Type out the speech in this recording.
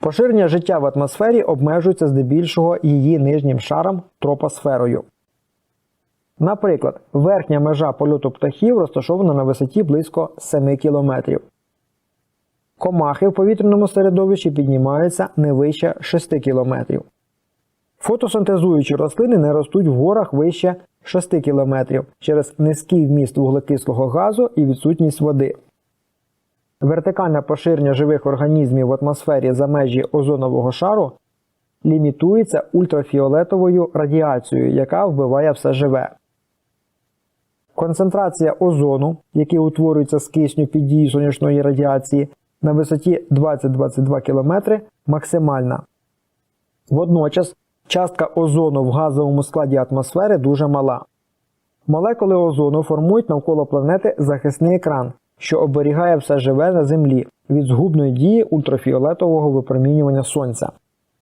Поширення життя в атмосфері обмежується здебільшого її нижнім шаром тропосферою. Наприклад, верхня межа польоту птахів розташована на висоті близько 7 км. Комахи в повітряному середовищі піднімаються не вище 6 км. Фотосинтезуючі рослини не ростуть в горах вище 6 км через низький вміст вуглекислого газу і відсутність води. Вертикальне поширення живих організмів в атмосфері за межі озонового шару лімітується ультрафіолетовою радіацією, яка вбиває все живе. Концентрація озону, який утворюється з кисню під дією сонячної радіації, на висоті 20-22 км максимальна. Водночас частка озону в газовому складі атмосфери дуже мала. Молекули озону формують навколо планети захисний екран, що оберігає все живе на Землі від згубної дії ультрафіолетового випромінювання Сонця.